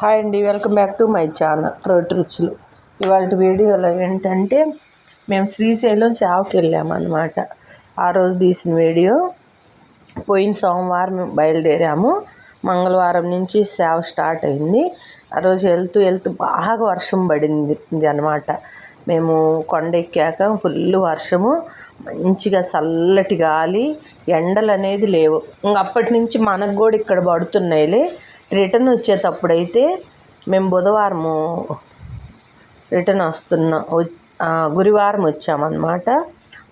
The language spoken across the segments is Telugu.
హాయ్ అండి welcome back to my channel రోటి రుచులు. ఇవాళ వీడియోలో ఏంటంటే మేము శ్రీశైలం సేవకి వెళ్ళామన్నమాట. ఆ రోజు తీసిన వీడియో పోయిన సోమవారం బయలుదేరాము. మంగళవారం నుంచి సేవ స్టార్ట్ అయింది. ఆ రోజు వెళ్తూ వెళ్తూ బాగా వర్షం పడింది అనమాట మేము కొండ ఎక్కాక ఫుల్ వర్షము మంచిగా చల్లటి గాలి ఎండలు అనేది లేవు. ఇంక అప్పటి నుంచి మనకు కూడా ఇక్కడ పడుతున్నాయిలే. రిటర్న్ వచ్చేటప్పుడైతే మేము బుధవారము రిటర్న్ వస్తున్నాం గురువారం వచ్చామన్నమాట.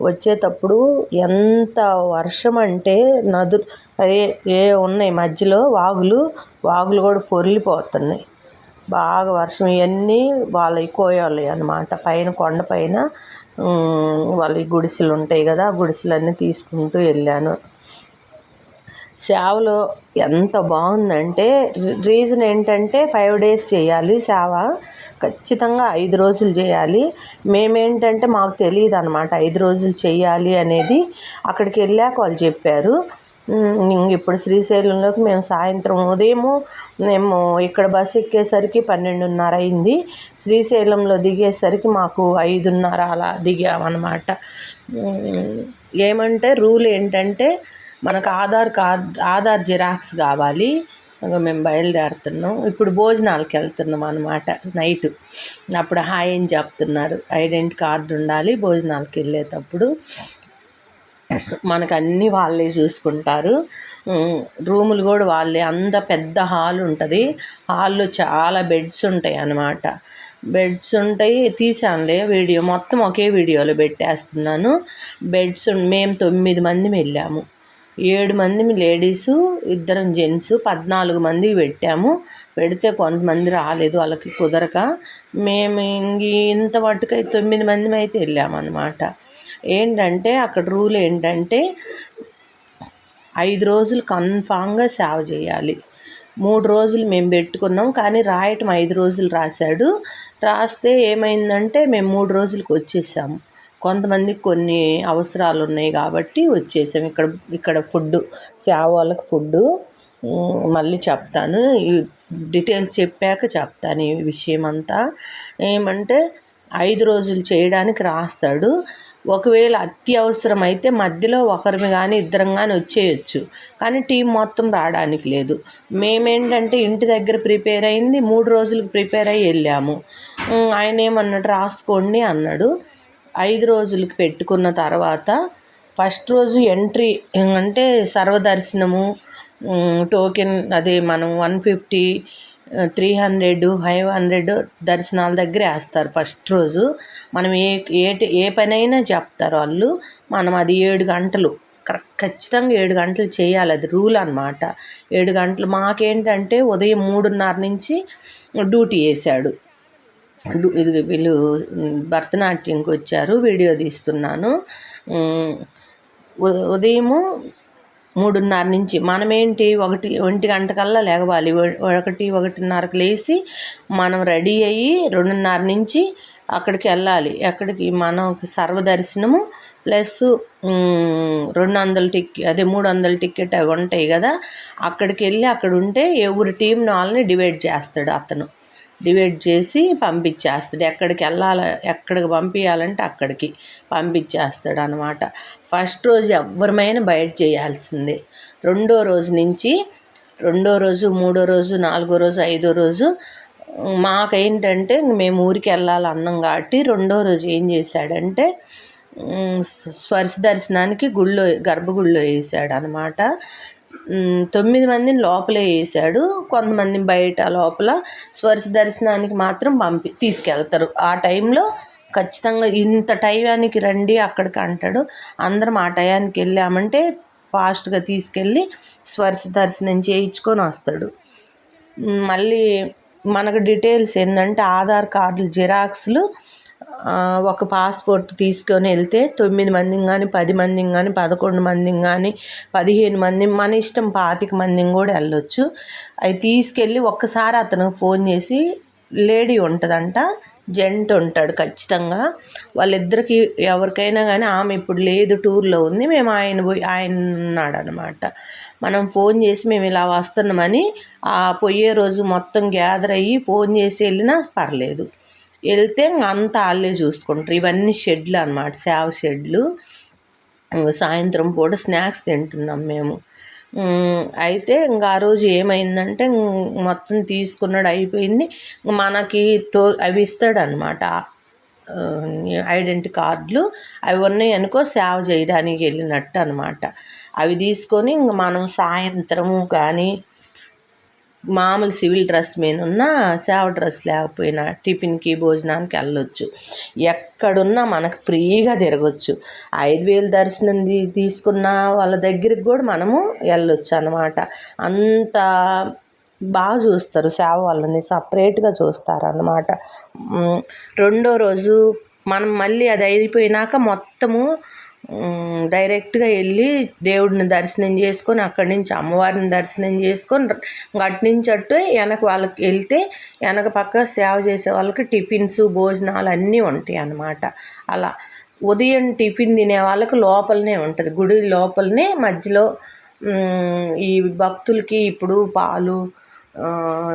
వచ్చేటప్పుడు ఎంత వర్షం అంటే నదు ఏ ఏ ఉన్నాయి మధ్యలో వాగులు వాగులు కూడా పొరిలిపోతున్నాయి. బాగా వర్షం ఇవన్నీ వాళ్ళ కోయాలి అనమాట పైన కొండ పైన వాళ్ళ గుడిసెలు ఉంటాయి కదా ఆ గుడిసెలన్నీ తీసుకుంటూ వెళ్ళాను. సేవలో ఎంత బాగుందంటే రీజన్ ఏంటంటే ఫైవ్ డేస్ చేయాలి సేవ ఖచ్చితంగా ఐదు రోజులు చేయాలి. మేమేంటంటే మాకు తెలియదు అనమాట ఐదు రోజులు చేయాలి అనేది. అక్కడికి వెళ్ళాక వాళ్ళు చెప్పారు. ఇప్పుడు శ్రీశైలంలోకి మేము సాయంత్రం ఉదయము మేము ఇక్కడ బస్సు ఎక్కేసరికి పన్నెండున్నర అయింది. శ్రీశైలంలో దిగేసరికి మాకు ఐదున్నర అలా దిగామన్నమాట. ఏమంటే రూల్ ఏంటంటే మనకు ఆధార్ కార్డ్ ఆధార్ జిరాక్స్ కావాలి. మేము బయలుదేరుతున్నాం. ఇప్పుడు భోజనాలకి వెళ్తున్నాం అనమాట నైట్. అప్పుడు హాయ్ అని చెప్తున్నారు. ఐడెంటి కార్డు ఉండాలి భోజనాలకి వెళ్ళేటప్పుడు. మనకు అన్నీ వాళ్ళే చూసుకుంటారు. రూములు కూడా వాళ్ళే. అంత పెద్ద హాల్ ఉంటుంది. హాల్లో చాలా బెడ్స్ ఉంటాయి అన్నమాట. బెడ్స్ ఉంటాయి. తీసానులే వీడియో. మొత్తం ఒకే వీడియోలో పెట్టేస్తున్నాను. బెడ్స్ మేము తొమ్మిది మంది వెళ్ళాము. ఏడు మంది లేడీసు ఇద్దరం జెంట్స్ పద్నాలుగు మంది పెట్టాము. పెడితే కొంతమంది రాలేదు వాళ్ళకి కుదరక. మేము ఇంత మట్టుకై తొమ్మిది మంది అయితే వెళ్ళామన్నమాట. ఏంటంటే అక్కడ రూల్ ఏంటంటే ఐదు రోజులు కన్ఫామ్గా సేవ చేయాలి. మూడు రోజులు మేము పెట్టుకున్నాం కానీ రాయటం ఐదు రోజులు రాశాడు. రాస్తే ఏమైందంటే మేము మూడు రోజులకు వచ్చేసాము. కొంతమంది కొన్ని అవసరాలు ఉన్నాయి కాబట్టి వచ్చేసాం. ఇక్కడ ఇక్కడ ఫుడ్ సేవ వాళ్ళకి ఫుడ్ మళ్ళీ చెప్తాను. ఈ డీటెయిల్స్ చెప్పాక చెప్తాను ఈ విషయం అంతా ఏమంటే ఐదు రోజులు చేయడానికి రాస్తాడు. ఒకవేళ అత్యవసరం అయితే మధ్యలో ఒకరిని కానీ ఇద్దరం కానీ వచ్చేయచ్చు. కానీ టీం మొత్తం రావడానికి లేదు. మేమేంటంటే ఇంటి దగ్గర ప్రిపేర్ అయింది. మూడు రోజులకు ప్రిపేర్ అయ్యి వెళ్ళాము. ఆయన ఏమన్నాడు? రాసుకోండి అన్నాడు. ఐదు రోజులకి పెట్టుకున్న తర్వాత ఫస్ట్ రోజు ఎంట్రీ అంటే సర్వదర్శనము టోకెన్ అదే మనం one fifty three hundred five hundred దర్శనాల దగ్గర వేస్తారు ఫస్ట్ రోజు. మనం ఏ ఏ ఏ పనైనా చెప్తారు వాళ్ళు. మనం అది ఏడు గంటలు ఖచ్చితంగా ఏడు గంటలు చేయాలి. అది రూల్ అనమాట ఏడు గంటలు మాకేంటంటే ఉదయం మూడున్నర నుంచి డ్యూటీ వేసాడు వీళ్ళు భరతనాట్యంకి వచ్చారు వీడియో తీస్తున్నాను. ఉదయము మూడున్నర నుంచి మనమేంటి ఒకటి ఒంటి గంటకల్లా లేవాలి ఒకటి ఒకటిన్నరకు లేచి మనం రెడీ అయ్యి రెండున్నర నుంచి అక్కడికి వెళ్ళాలి. ఎక్కడికి మనం సర్వదర్శనము ప్లస్ రెండు వందల టికెట్ అదే మూడు వందల టికెట్ అవి ఉంటాయి కదా అక్కడికి వెళ్ళి అక్కడ ఉంటే ఎవరి టీం వాళ్ళని డివైడ్ చేస్తాడు అతను. డివైడ్ చేసి పంపించేస్తాడు. ఎక్కడికి వెళ్ళాలి ఎక్కడికి పంపించాలంటే అక్కడికి పంపించేస్తాడు అనమాట ఫస్ట్ రోజు ఎవరిమైనా బయట చేయాల్సిందే. రెండో రోజు నుంచి రెండో రోజు మూడో రోజు నాలుగో రోజు ఐదో రోజు మాకేంటంటే మేము ఊరికి వెళ్ళాలి అన్నాం కాబట్టి రెండో రోజు ఏం చేశాడంటే స్పర్శ దర్శనానికి గుళ్ళో గర్భగుళ్ళో వేసాడు అనమాట తొమ్మిది మందిని లోపలే వేసాడు. కొంతమంది బయట లోపల స్వర్శ దర్శనానికి మాత్రం పంపి తీసుకెళ్తారు. ఆ టైంలో ఖచ్చితంగా ఇంత టైంకి రండి అక్కడికి అంటాడు. అందరం ఆ టయానికి వెళ్ళామంటే ఫాస్ట్గా తీసుకెళ్ళి స్వర్శ దర్శనం చేయించుకొని వస్తాడు. మళ్ళీ మనకు డీటెయిల్స్ ఏంటంటే ఆధార్ కార్డులు జిరాక్స్లు ఒక పాస్పోర్ట్ తీసుకొని వెళ్తే తొమ్మిది మందిని కానీ పది మందిని కానీ పదకొండు మందిని కానీ పదిహేను మంది మన ఇష్టం పాతిక మందిని కూడా వెళ్ళొచ్చు. అవి తీసుకెళ్ళి ఒక్కసారి అతనికి ఫోన్ చేసి లేడీ ఉంటుందంట జెంట్ ఉంటాడు ఖచ్చితంగా. వాళ్ళిద్దరికి ఎవరికైనా కానీ ఆమె ఇప్పుడు లేదు టూర్లో ఉంది మేము ఆయన పోయి ఆయన ఉన్నాడు అనమాట మనం ఫోన్ చేసి మేము ఇలా వస్తున్నామని ఆ పోయే రోజు మొత్తం గ్యాదర్ అయ్యి ఫోన్ చేసి వెళ్ళినా పర్లేదు. వెళ్తే అంతా వాళ్ళే చూసుకుంటారు. ఇవన్నీ షెడ్లు అనమాట సేవ షెడ్లు. సాయంత్రం పూట స్నాక్స్ తింటున్నాం మేము. అయితే ఇంకా ఆ రోజు ఏమైందంటే మొత్తం తీసుకున్నాడు అయిపోయింది. మనకి టో అవి ఇస్తాడు అనమాట ఐడెంటి కార్డులు. అవి ఉన్నాయి అనుకో సేవ చేయడానికి వెళ్ళినట్టు అనమాట అవి తీసుకొని ఇంక మనం సాయంత్రము కానీ మామూలు సివిల్ డ్రెస్ మీద ఉన్న సేవ డ్రెస్ లేకపోయినా టిఫిన్కి భోజనానికి వెళ్ళొచ్చు. ఎక్కడున్నా మనకు ఫ్రీగా తిరగచ్చు. ఐదు వేలు దర్శనం తీసుకున్న వాళ్ళ దగ్గరికి కూడా మనము వెళ్ళొచ్చు అనమాట అంత బాగా చూస్తారు సేవ వాళ్ళని సపరేట్గా చూస్తారు అన్నమాట. రెండో రోజు మనం మళ్ళీ అది అయిపోయినాక మొత్తము డైరెక్ట్గా వెళ్ళి దేవుడిని దర్శనం చేసుకొని అక్కడి నుంచి అమ్మవారిని దర్శనం చేసుకొని అటు నుంచి అట్టు వెనక వాళ్ళకి వెళ్తే వెనక పక్క సేవ చేసే వాళ్ళకి టిఫిన్స్ భోజనాలు అన్నీ ఉంటాయి అన్నమాట. అలా ఉదయం టిఫిన్ తినే వాళ్ళకి లోపలనే ఉంటుంది. గుడి లోపలనే మధ్యలో ఈ భక్తులకి ఇప్పుడు పాలు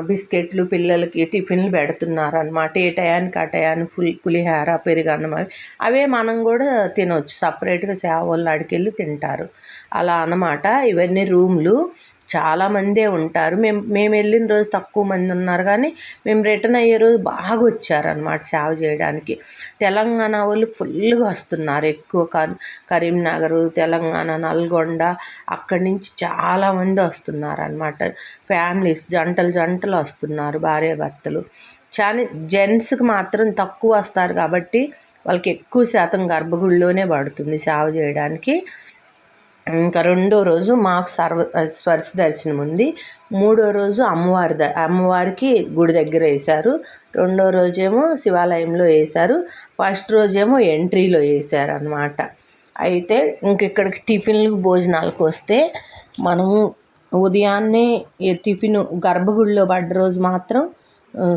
బిస్కెట్లు పిల్లలకి టిఫిన్లు పెడుతున్నారు అనమాట ఏ టయానికి ఆ టయానికి పులి పులిహార పెరుగన్నం అవి అవే మనం కూడా తినవచ్చు సపరేట్గా సేవ వాళ్ళు అడికెళ్ళి తింటారు. అలా అనమాట ఇవన్నీ రూమ్లు. చాలామందే ఉంటారు. మేము మేము వెళ్ళిన రోజు తక్కువ మంది ఉన్నారు కానీ మేము రిటర్న్ అయ్యే రోజు బాగా వచ్చారనమాట సేవ చేయడానికి. తెలంగాణ వాళ్ళు ఫుల్గా వస్తున్నారు ఎక్కువ కరీంనగర్ తెలంగాణ నల్గొండ అక్కడి నుంచి చాలామంది వస్తున్నారు అనమాట ఫ్యామిలీస్ జంటలు జంటలు వస్తున్నారు భార్య భర్తలు. చాలా జెంట్స్కి మాత్రం తక్కువ వస్తారు కాబట్టి వాళ్ళకి ఎక్కువ శాతం గర్భగుడిలోనే పడుతుంది సేవ చేయడానికి. ఇంకా రెండో రోజు మాకు సర్వ స్పర్శ దర్శనం ఉంది. మూడో రోజు అమ్మవారి ద అమ్మవారికి గుడి దగ్గర వేశారు. రెండో రోజేమో శివాలయంలో వేశారు. ఫస్ట్ రోజేమో ఎంట్రీలో వేశారు అనమాట అయితే ఇంక ఇక్కడికి టిఫిన్లు భోజనాలకు వస్తే మనము ఉదయాన్నే టిఫిన్ గర్భగుడిలో పడ్డ రోజు మాత్రం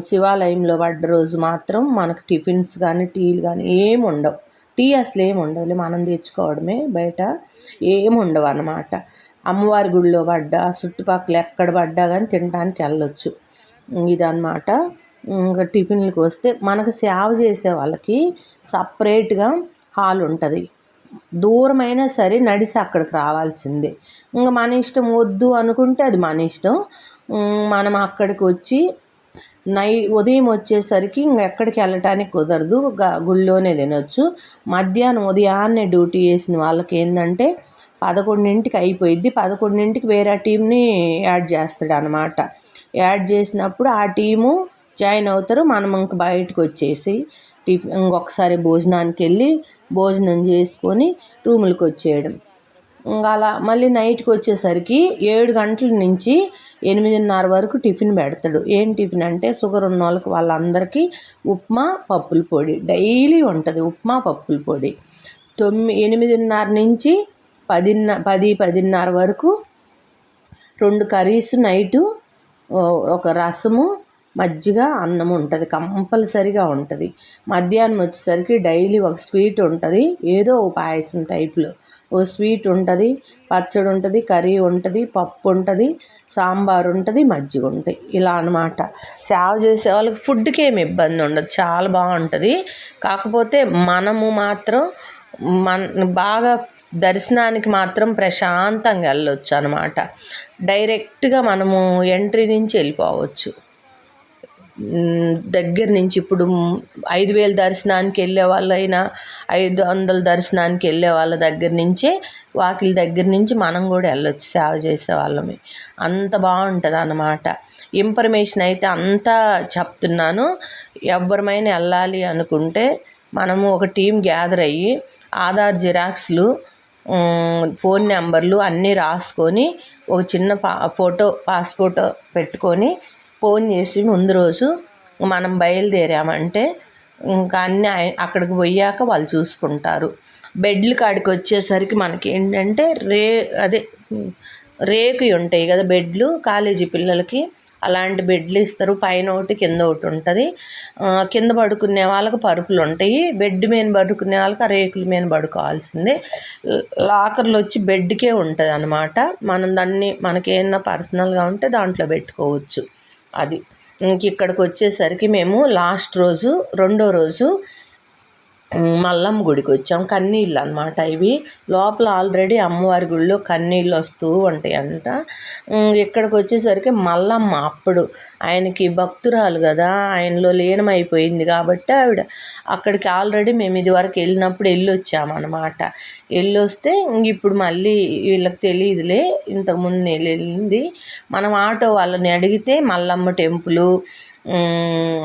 శివాలయంలో పడ్డ రోజు మాత్రం మనకు టిఫిన్స్ కానీ టీలు కానీ ఏమి ఉండవు టీ అసలు ఏమి ఉండదు మనం తెచ్చుకోవడమే. బయట ఏమి ఉండవు అన్నమాట. అమ్మవారి గుడిలో పడ్డా చుట్టుపక్కల ఎక్కడ పడ్డా కానీ తినడానికి వెళ్ళొచ్చు. ఇదన్నమాట. ఇంకా టిఫిన్లకు వస్తే మనకు సేవ చేసే వాళ్ళకి సపరేట్గా హాల్ ఉంటుంది. దూరమైనా సరే నడిచి అక్కడికి రావాల్సిందే. ఇంకా మన ఇష్టం వద్దు అనుకుంటే అది మన ఇష్టం. మనం అక్కడికి వచ్చి నై ఉదయం వచ్చేసరికి ఎక్కడికి వెళ్ళటానికి కుదరదు. గుళ్ళోనే తినొచ్చు. మధ్యాహ్నం ఉదయాన్నే డ్యూటీ చేసిన వాళ్ళకి ఏంటంటే పదకొండింటికి అయిపోయిద్ది. పదకొండింటికి వేరే టీంని యాడ్ చేస్తాడు అనమాట యాడ్ చేసినప్పుడు ఆ టీము జాయిన్ అవుతారు. మనం ఇంక బయటకు వచ్చేసి టిఫిన్ ఇంకొకసారి భోజనానికి వెళ్ళి భోజనం చేసుకొని రూములకు వచ్చేయడం. ఇంకా అలా మళ్ళీ నైట్కి వచ్చేసరికి ఏడు గంటల నుంచి ఎనిమిదిన్నర వరకు టిఫిన్ పెడతాడు. ఏం టిఫిన్ అంటే షుగర్ ఉన్న వాళ్ళకి వాళ్ళందరికీ ఉప్మా పప్పుల పొడి. డైలీ ఉంటుంది ఉప్మా పప్పుల పొడి. తొమ్మిది ఎనిమిదిన్నర నుంచి పదిన్న పది పదిన్నర వరకు రెండు కర్రీస్ నైటు ఒక రసము మజ్జిగ అన్నం ఉంటుంది. కంపల్సరిగా ఉంటుంది. మధ్యాహ్నం వచ్చేసరికి డైలీ ఒక స్వీట్ ఉంటుంది. ఏదో ఒక పాయసం టైప్లో. స్వీట్ ఉంటుంది పచ్చడి ఉంటుంది కర్రీ ఉంటుంది పప్పు ఉంటుంది సాంబార్ ఉంటుంది మజ్జిగ ఉంటాయి ఇలా అనమాట సేవ చేసే వాళ్ళకి ఫుడ్కి ఏమి ఇబ్బంది ఉండదు. చాలా బాగుంటుంది. కాకపోతే మనము మాత్రం మన బాగా దర్శనానికి మాత్రం ప్రశాంతంగా వెళ్ళొచ్చు అనమాట డైరెక్ట్గా మనము ఎంట్రీ నుంచి వెళ్ళిపోవచ్చు. దగ్గర నుంచి ఇప్పుడు ఐదు వేల దర్శనానికి వెళ్ళే వాళ్ళైనా ఐదు వందల దర్శనానికి వెళ్ళే వాళ్ళ దగ్గర నుంచే వాకిల దగ్గర నుంచి మనం కూడా వెళ్ళొచ్చు సేవ చేసే వాళ్ళమే. అంత బాగుంటుంది అన్నమాట ఇన్ఫర్మేషన్ అయితే అంతా చెప్తున్నాను. ఎవరమైనా వెళ్ళాలి అనుకుంటే మనము ఒక టీం గ్యాదర్ అయ్యి ఆధార్ జిరాక్స్లు ఫోన్ నెంబర్లు అన్నీ రాసుకొని ఒక చిన్న పా ఫోటో పాస్ఫోటో పెట్టుకొని ఫోన్ చేసి ముందు రోజు మనం బయలుదేరామంటే ఇంకా అన్నీ అక్కడికి పోయాక వాళ్ళు చూసుకుంటారు. బెడ్ల కాడికి వచ్చేసరికి మనకి ఏంటంటే రే అదే రేకు ఉంటాయి కదా బెడ్లు కాలేజీ పిల్లలకి అలాంటి బెడ్లు ఇస్తారు. పైన ఒకటి కింద ఒకటి ఉంటుంది. కింద పడుకునే వాళ్ళకి పరుపులు ఉంటాయి. బెడ్ మీద పడుకునే వాళ్ళకి ఆ రేకుల మీద పడుకోవాల్సిందే. లాకర్లు వచ్చి బెడ్కే ఉంటుంది అనమాట మనం దాన్ని మనకి ఏమన్నా పర్సనల్గా ఉంటే దాంట్లో పెట్టుకోవచ్చు. అది. ఇంక ఇక్కడికి వచ్చేసరికి మేము లాస్ట్ రోజు రెండో రోజు మల్లమ్మ గుడికి వచ్చాం. కన్నీళ్ళు అనమాట ఇవి. లోపల ఆల్రెడీ అమ్మవారి గుడిలో కన్నీళ్ళు వస్తూ ఉంటాయి అంట ఇక్కడికి వచ్చేసరికి మల్లమ్మ అప్పుడు ఆయనకి భక్తురాలు కదా ఆయనలో లీనమైపోయింది కాబట్టి ఆవిడ అక్కడికి ఆల్రెడీ మేము ఇది వరకు వెళ్ళినప్పుడు వెళ్ళి వచ్చామన్నమాట వెళ్ళి వస్తే ఇప్పుడు మళ్ళీ వీళ్ళకి తెలియదులే ఇంతకుముందు వెళ్ళింది. మనం ఆటో వాళ్ళని అడిగితే మల్లమ్మ టెంపులు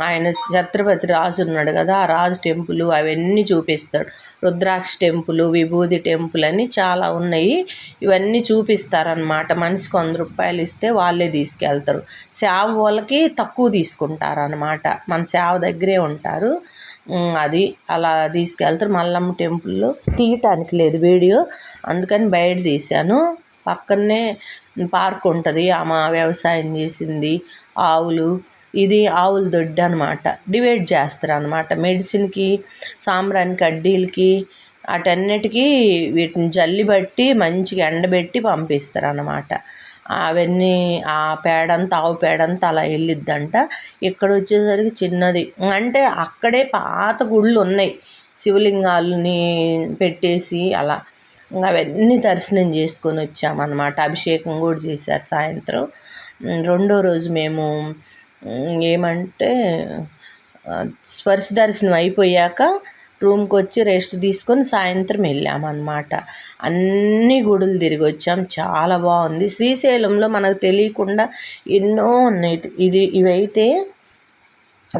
ఆయన ఛత్రపతి రాజు ఉన్నాడు కదా ఆ రాజు టెంపుల్ అవన్నీ చూపిస్తాడు. రుద్రాక్ష టెంపుల్ విభూది టెంపుల్ అని చాలా ఉన్నాయి. ఇవన్నీ చూపిస్తారనమాట మనిషికి వంద రూపాయలు ఇస్తే వాళ్ళే తీసుకెళ్తారు. సేవ వాళ్ళకి తక్కువ తీసుకుంటారనమాట మన సేవ దగ్గరే ఉంటారు. అది అలా తీసుకెళ్తారు మల్లమ్మ టెంపుల్లో. తీయటానికి లేదు వీడియో. అందుకని బయట తీశాను. పక్కనే పార్క్ ఉంటుంది. ఆమె వ్యవసాయం చేసింది. ఆవులు ఇది ఆవుల దొడ్డి అనమాట డివైడ్ చేస్తారు అనమాట మెడిసిన్కి సాంబ్రాణి కడ్డీలకి వాటన్నిటికీ వీటిని జల్లి బట్టి మంచిగా ఎండబెట్టి పంపిస్తారు అనమాట అవన్నీ ఆ పేడంతా ఆవు పేడంతా అలా వెళ్ళిద్దంట. ఇక్కడ వచ్చేసరికి చిన్నది. అంటే అక్కడే పాత గుళ్ళు ఉన్నాయి. శివలింగాలని పెట్టేసి అలా. అవన్నీ దర్శనం చేసుకొని వచ్చామన్నమాట. అభిషేకం కూడా చేశారు సాయంత్రం. రెండో రోజు మేము ఏమంటే స్పర్శ దర్శనం అయిపోయాక రూమ్కి వచ్చి రెస్ట్ తీసుకొని సాయంత్రం వెళ్ళామన్నమాట. అన్ని గుడులు తిరిగి వచ్చాం. చాలా బాగుంది. శ్రీశైలంలో మనకు తెలియకుండా ఎన్నో ఉన్నాయి. ఇది ఇవైతే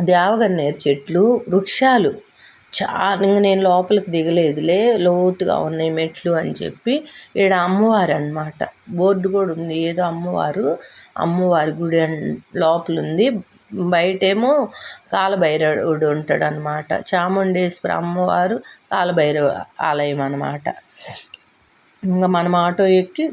దేవగన్నేరు చెట్లు వృక్షాలు. చాలా ఇంకా నేను లోపలికి దిగలేదులే లోతుగా ఉన్నాయి మెట్లు అని చెప్పి ఈడ అమ్మవారు అనమాట బోర్డు కూడా ఉంది ఏదో అమ్మవారు అమ్మవారి గుడి లోపల ఉంది. బయటేమో కాలభైరవుడు ఉంటాడు అనమాట చాముండేశ్వర అమ్మవారు కాలభైరవ ఆలయం అనమాట ఇంకా మనం ఆటో ఎక్కి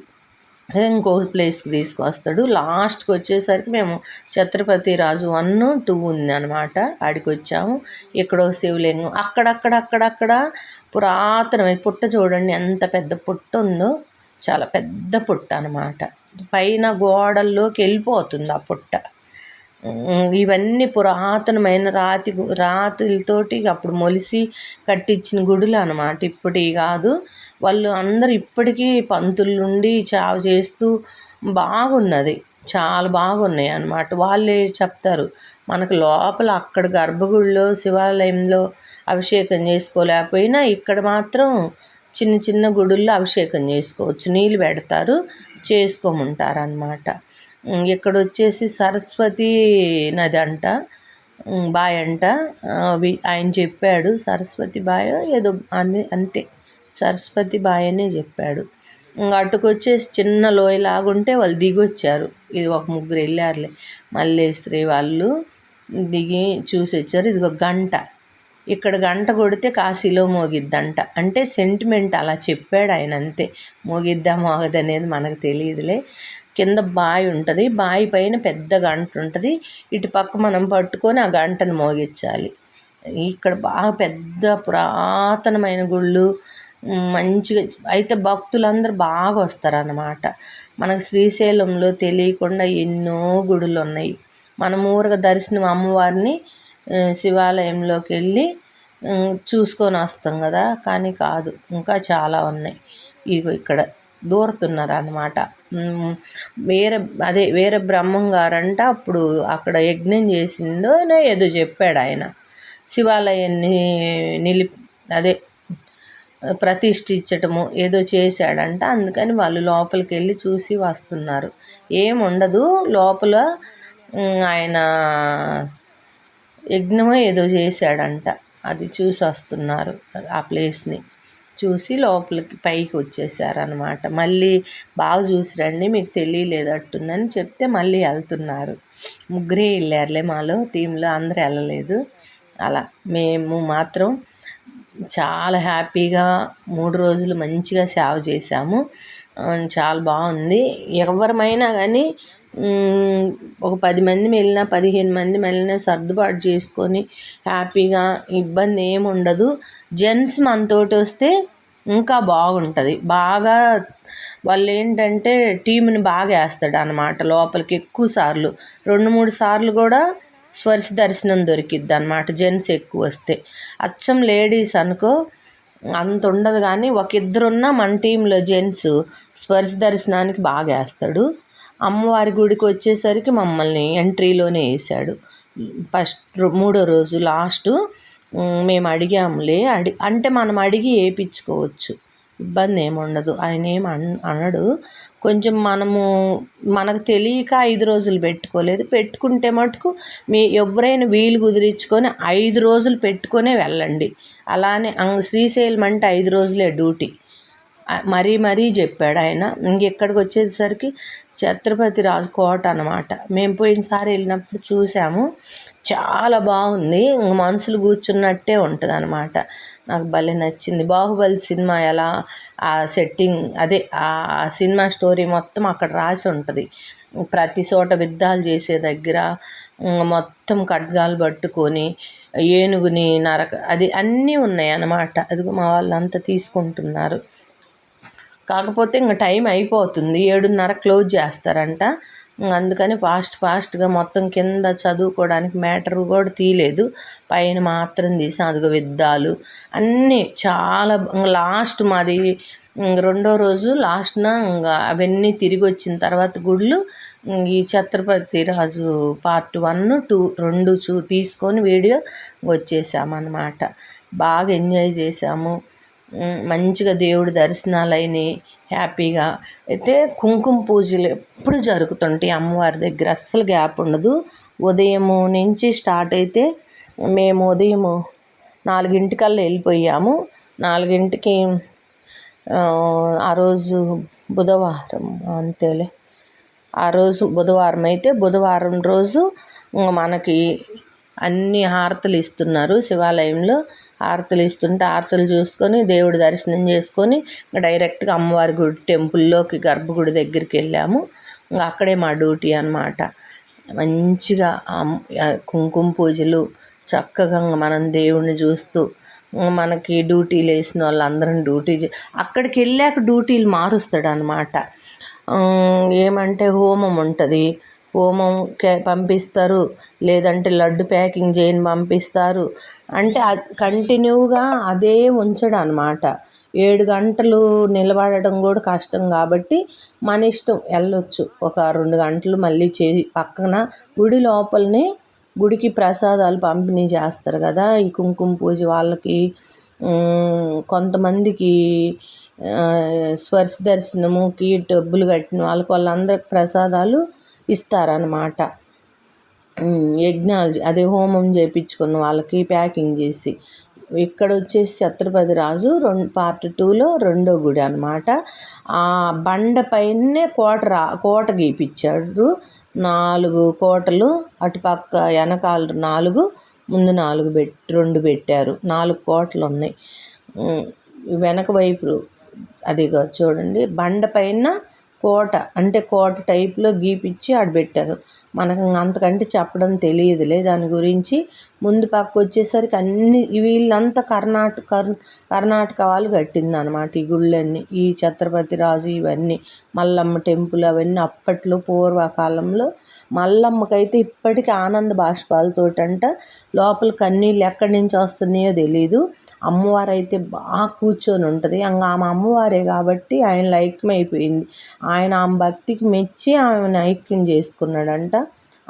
ఇంకో ప్లేస్కి తీసుకొస్తాడు. లాస్ట్కి వచ్చేసరికి మేము ఛత్రపతి రాజు వన్ టూ ఉంది అనమాట ఆడికి వచ్చాము ఇక్కడ శివలింగం. అక్కడక్కడ అక్కడక్కడ పురాతనమైన పుట్ట చూడండి ఎంత పెద్ద పుట్ట ఉందో. చాలా పెద్ద పుట్ట అనమాట పైన గోడల్లోకి వెళ్ళిపోతుంది ఆ పుట్ట. ఇవన్నీ పురాతనమైన రాతి రాతులతోటి అప్పుడు మొలిసి కట్టించిన గుడులు అనమాట ఇప్పటి కాదు. వాళ్ళు అందరు ఇప్పటికీ పంతులు నుండి చావ చేస్తూ బాగున్నది. చాలా బాగున్నాయి అన్నమాట. వాళ్ళే చెప్తారు మనకు లోపల అక్కడ గర్భగుడిలో శివాలయంలో అభిషేకం చేసుకోలేకపోయినా ఇక్కడ మాత్రం చిన్న చిన్న గుడుల్లో అభిషేకం చేసుకోవచ్చు. నీళ్ళు పెడతారు చేసుకోమంటారు అన్నమాట ఇక్కడ వచ్చేసి సరస్వతి నది అంట. బాయ్ అంట. ఆయన చెప్పాడు సరస్వతి బాయ్ ఏదో అంతే. సరస్వతి బాయ్ అనే చెప్పాడు అటుకొచ్చేసి చిన్న లోయలాగుంటే వాళ్ళు దిగొచ్చారు. ఇది ఒక ముగ్గురు వెళ్ళారులే మల్లేశ్వరి వాళ్ళు దిగి చూసి వచ్చారు ఇది ఒక గంట. ఇక్కడ గంట కొడితే కాశీలో మోగిద్దంట. అంటే సెంటిమెంట్ అలా చెప్పాడు ఆయన అంతే. మోగిద్దా మోగదనేది మనకు తెలియదులే. కింద బావి ఉంటుంది. బావి పైన పెద్ద గంట ఉంటుంది. ఇటు పక్క మనం పట్టుకొని ఆ గంటను మోగించాలి. ఇక్కడ బాగా పెద్ద పురాతనమైన గుళ్ళు మంచిగా అయితే భక్తులందరూ బాగా వస్తారన్నమాట. మనకు శ్రీశైలంలో తెలియకుండా ఎన్నో గుడులు ఉన్నాయి మనం ఊరగా దర్శనం అమ్మవారిని శివాలయంలోకి వెళ్ళి చూసుకొని వస్తాం కదా. కానీ కాదు ఇంకా చాలా ఉన్నాయి. ఇగో ఇక్కడ దూరుతున్నారు అనమాట వేరే అదే వేరే బ్రహ్మం గారంట అప్పుడు అక్కడ యజ్ఞం చేసిందో ఏదో చెప్పాడు ఆయన. శివాలయాన్ని నిలి అదే ప్రతిష్ఠించటము ఏదో చేశాడంట. అందుకని వాళ్ళు లోపలికి వెళ్ళి చూసి వస్తున్నారు. ఏముండదు లోపల ఆయన యజ్ఞమో ఏదో చేశాడంట. అది చూసి వస్తున్నారు ఆ ప్లేస్ని. చూసి లోపలికి పైకి వచ్చేసారనమాట మళ్ళీ బాగా చూసి రండి మీకు తెలియలేదట్టుందని చెప్తే మళ్ళీ వెళ్తున్నారు. ముగ్గురే వెళ్ళారులే మాలో టీంలో అందరూ వెళ్ళలేదు. అలా మేము మాత్రం చాలా హ్యాపీగా మూడు రోజులు మంచిగా సేవ చేశాము. చాలా బాగుంది. ఎవరమైనా కానీ ఒక పది మంది వెళ్ళినా పదిహేను మంది వెళ్ళినా సర్దుబాటు చేసుకొని హ్యాపీగా ఇబ్బంది ఏమి ఉండదు. జెంట్స్ మనతోటి వస్తే ఇంకా బాగుంటుంది. బాగా వాళ్ళు ఏంటంటే టీంని బాగా వేస్తాడు అనమాట లోపలికి ఎక్కువ సార్లు. రెండు మూడు సార్లు కూడా స్పర్శ దర్శనం దొరికిద్ది అనమాట జెంట్స్ ఎక్కువ వస్తే. అచ్చం లేడీస్ అనుకో అంత ఉండదు కానీ ఒక ఇద్దరున్నా మన టీంలో జెంట్స్ స్పర్శ దర్శనానికి బాగా వేస్తాడు. అమ్మవారి గుడికి వచ్చేసరికి మమ్మల్ని ఎంట్రీలోనే వేసాడు. ఫస్ట్ మూడో రోజు లాస్ట్ మేము అడిగాములే అడి అంటే మనం అడిగి వేయించుకోవచ్చు. ఇబ్బంది ఏమి ఉండదు ఆయన ఏం అన్ అనడు. కొంచెం మనము మనకు తెలియక ఐదు రోజులు పెట్టుకోలేదు. పెట్టుకుంటే మటుకు మీ ఎవరైనా వీలు కుదిరించుకొని ఐదు రోజులు పెట్టుకొనే వెళ్ళండి. అలానే శ్రీశైలం అంటే ఐదు రోజులే డ్యూటీ. మరీ మరీ చెప్పాడు ఆయన. ఇంకెక్కడికి వచ్చేసరికి ఛత్రపతి రాజు కోట అనమాట మేము పోయినసారి వెళ్ళినప్పుడు చూసాము. చాలా బాగుంది. ఇంక మనుషులు కూర్చున్నట్టే ఉంటుంది అనమాట నాకు భలే నచ్చింది. బాహుబలి సినిమా ఎలా ఆ సెట్టింగ్ అదే ఆ సినిమా స్టోరీ మొత్తం అక్కడ రాసి ఉంటుంది. ప్రతి చోట యుద్ధాలు చేసే దగ్గర మొత్తం ఖడ్గాలు పట్టుకొని ఏనుగుని నరక అది అన్నీ ఉన్నాయి అన్నమాట అది మా వాళ్ళంతా తీసుకుంటున్నారు. కాకపోతే ఇంకా టైం అయిపోతుంది. ఏడున్నర క్లోజ్ చేస్తారంట. అందుకని ఫాస్ట్ ఫాస్ట్గా మొత్తం కింద చదువుకోవడానికి మ్యాటర్ కూడా తీయలేదు. పైన మాత్రం తీసి అదిగో విద్దాలు అన్నీ చాలా లాస్ట్ మాది రెండో రోజు లాస్ట్న ఇంకా అవన్నీ తిరిగి వచ్చిన తర్వాత గుళ్ళు ఈ Chhatrapati Raju part one two రెండు చూ తీసుకొని వీడియో వచ్చేసామన్నమాట. బాగా ఎంజాయ్ చేసాము. మంచిగా దేవుడి దర్శనాలు అయినాయి హ్యాపీగా. అయితే కుంకుమ పూజలు ఎప్పుడు జరుగుతుంటాయి అమ్మవారి దగ్గర అస్సలు గ్యాప్ ఉండదు. ఉదయము నుంచి స్టార్ట్ అయితే మేము ఉదయము నాలుగింటికల్లా వెళ్ళిపోయాము. నాలుగింటికి ఆ, రోజు బుధవారం అంతేలే. ఆ రోజు బుధవారం అయితే బుధవారం రోజు మనకి అన్ని హారతలు ఇస్తున్నారు శివాలయంలో. ఆరతులు ఇస్తుంటే ఆరతులు చూసుకొని దేవుడి దర్శనం చేసుకొని డైరెక్ట్గా అమ్మవారి గుడి టెంపుల్లోకి గర్భగుడి దగ్గరికి వెళ్ళాము. ఇంకా అక్కడే మా డ్యూటీ అనమాట మంచిగా కుంకుమ పూజలు చక్కగా మనం దేవుణ్ణి చూస్తూ మనకి డ్యూటీలు వేసిన వాళ్ళందరం డ్యూటీ అక్కడికి వెళ్ళాక డ్యూటీలు మారుస్తాడు అనమాట ఏమంటే హోమం ఉంటుంది. హోమం పంపిస్తారు. లేదంటే లడ్డు ప్యాకింగ్ చేయని పంపిస్తారు. అంటే కంటిన్యూగా అదే ఉంచడం అనమాట ఏడు గంటలు నిలబడడం కూడా కష్టం కాబట్టి మన ఇష్టం వెళ్ళొచ్చు. ఒక రెండు గంటలు మళ్ళీ చే పక్కన గుడి లోపలనే గుడికి ప్రసాదాలు పంపిణీ చేస్తారు కదా. ఈ కుంకుమ పూజ వాళ్ళకి కొంతమందికి ఆ, దర్శనము దర్శనముకి డబ్బులు కట్టిన వాళ్ళకి వాళ్ళందరికి ప్రసాదాలు ఇస్తారనమాట యజ్ఞాలు అదే హోమం చేయించుకున్న వాళ్ళకి ప్యాకింగ్ చేసి. ఇక్కడ వచ్చేసి ఛత్రపతి రాజు రెండు పార్ట్ టూలో రెండో గుడి అనమాట ఆ బండ పైనే కోట రా కోట గీపించాడు. నాలుగు కోటలు అటుపక్క వెనకాల నాలుగు ముందు నాలుగు పెట్ రెండు పెట్టారు. నాలుగు కోటలు ఉన్నాయి. వెనక వైపు అదిగో చూడండి. బండ పైన కోట అంటే కోట టైప్లో గీపిచ్చి ఆడ పెట్టారు. మనకు అంతకంటే చెప్పడం తెలియదులే. దాని గురించి ముందు పక్క వచ్చేసరికి అన్ని వీళ్ళంతా కర్ణాటక కర్ణాటక వాళ్ళు కట్టిందనమాట ఈ గుళ్ళన్నీ. ఈ ఛత్రపతి రాజు ఇవన్నీ మల్లమ్మ టెంపుల్ అవన్నీ అప్పట్లో పూర్వకాలంలో మల్లమ్మకైతే ఇప్పటికీ ఆనంద బాష్పాలతోటంట లోపల కన్నీళ్ళు ఎక్కడి నుంచి వస్తున్నాయో తెలీదు. అమ్మవారు అయితే బాగా కూర్చొని ఉంటుంది. ఇంకా ఆమె అమ్మవారే కాబట్టి ఆయన లైక్యమైపోయింది. ఆయన ఆమె భక్తికి మెచ్చి ఆమెను ఐక్యం చేసుకున్నాడంట.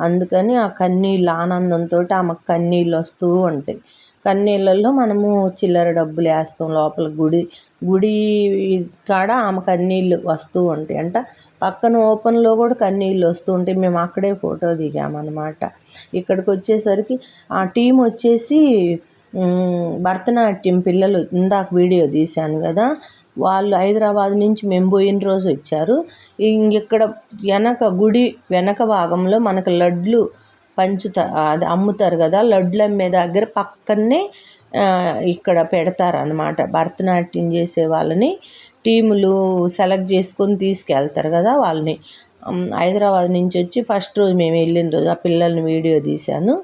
అందుకని ఆ కన్నీళ్ళు ఆనందంతో ఆమెకు కన్నీళ్ళు వస్తూ ఉంటాయి. కన్నీళ్ళల్లో మనము చిల్లర డబ్బులు వేస్తాం లోపల గుడి గుడి కాడ ఆమె కన్నీళ్ళు వస్తూ ఉంటాయి అంట. పక్కన ఓపెన్లో కూడా కన్నీళ్ళు వస్తూ ఉంటాయి. మేము అక్కడే ఫోటో దిగామన్నమాట. ఇక్కడికి వచ్చేసరికి ఆ టీం వచ్చేసి భరతనాట్యం పిల్లలు ఇందాక వీడియో తీశాను కదా వాళ్ళు హైదరాబాద్ నుంచి మేము పోయిన రోజు వచ్చారు. ఇక్కడ వెనక గుడి వెనక భాగంలో మనకు లడ్లు పంచుతా అది అమ్ముతారు కదా లడ్లు అమ్మే దగ్గర పక్కనే ఇక్కడ పెడతారనమాట భరతనాట్యం చేసే వాళ్ళని టీములు సెలెక్ట్ చేసుకొని తీసుకెళ్తారు కదా వాళ్ళని. హైదరాబాద్ నుంచి వచ్చి ఫస్ట్ రోజు మేము వెళ్ళిన రోజు ఆ పిల్లల్ని వీడియో తీశాను.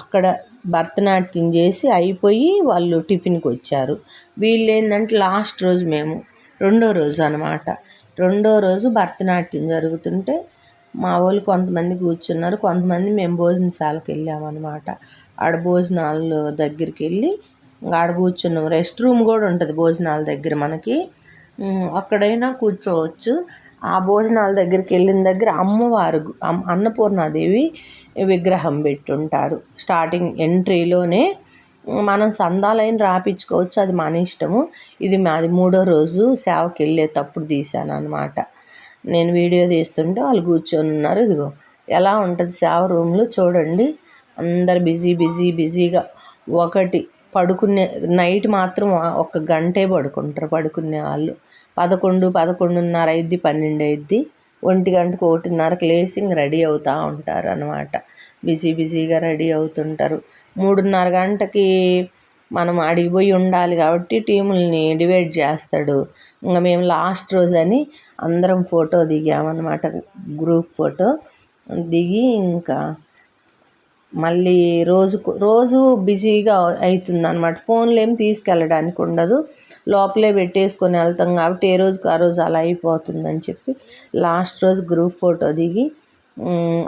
అక్కడ భరతనాట్యం చేసి అయిపోయి వాళ్ళు టిఫిన్కి వచ్చారు. వీళ్ళు ఏంటంటే లాస్ట్ రోజు మేము రెండో రోజు అనమాట రెండో రోజు భరతనాట్యం జరుగుతుంటే మా వాళ్ళు కొంతమంది కూర్చున్నారు. కొంతమంది మేము భోజనశాలకు వెళ్ళామన్నమాట. ఆడ భోజనాలు దగ్గరికి వెళ్ళి ఇంకా ఆడ కూర్చున్నాం. రెస్ట్ రూమ్ కూడా ఉంటుంది భోజనాల దగ్గర మనకి. అక్కడైనా కూర్చోవచ్చు. ఆ భోజనాల దగ్గరికి వెళ్ళిన దగ్గర అమ్మవారు అమ్- అన్నపూర్ణాదేవి విగ్రహం పెట్టుంటారు. స్టార్టింగ్ ఎంట్రీలోనే మనం సందాలైన రాపించుకోవచ్చు అది మన ఇష్టము. ఇది మాది మూడో రోజు సేవకి వెళ్ళేటప్పుడు తీశాను అనమాట నేను వీడియో తీస్తుంటే వాళ్ళు కూర్చొని ఉన్నారు. ఇదిగో ఎలా ఉంటుంది సేవ రూమ్లో చూడండి. అందరు బిజీ బిజీ బిజీగా ఒకటి పడుకునే నైట్ మాత్రం ఒక గంటే పడుకుంటారు పడుకునే వాళ్ళు. పదకొండు పదకొండున్నర అయిద్ది పన్నెండు అయిద్ది ఒంటి గంటకు ఒకటిన్నరకు లేచి రెడీ అవుతూ ఉంటారు అనమాట బిజీ బిజీగా రెడీ అవుతుంటారు. మూడున్నర గంటకి మనం అడిగిపోయి ఉండాలి కాబట్టి టీముల్ని డివైడ్ చేస్తాడు. ఇంకా మేము లాస్ట్ రోజు అని అందరం ఫోటో దిగామన్నమాట. గ్రూప్ ఫోటో దిగి ఇంకా మళ్ళీ రోజుకు రోజు బిజీగా అవుతుంది అనమాట ఫోన్లు ఏం తీసుకెళ్ళడానికి ఉండదు. లోపలే పెట్టేసుకొని వెళ్తాం కాబట్టి ఏ రోజుకి ఆ రోజు అలా అయిపోతుందని చెప్పి లాస్ట్ రోజు గ్రూప్ ఫోటో దిగి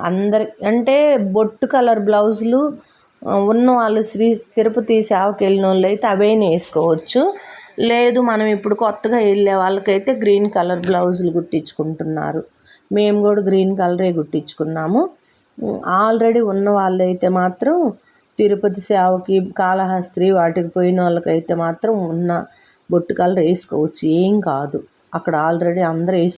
అందరి అంటే బొట్టు కలర్ బ్లౌజులు ఉన్న వాళ్ళు శ్రీ తిరుపతి సేవకి వెళ్ళిన వాళ్ళు అయితే అవైనా వేసుకోవచ్చు లేదు మనం ఇప్పుడు కొత్తగా వెళ్ళే వాళ్ళకైతే గ్రీన్ కలర్ బ్లౌజులు కుట్టించుకుంటున్నారు. మేము కూడా గ్రీన్ కలరే కుట్టించుకున్నాము. ఆల్రెడీ ఉన్న వాళ్ళైతే మాత్రం తిరుపతి సేవకి కాళహస్త్రి వాటికి పోయిన వాళ్ళకైతే మాత్రం ఉన్న బొట్టు కలర్ వేసుకోవచ్చు. ఏం కాదు. అక్కడ ఆల్రెడీ అందరూ వేసు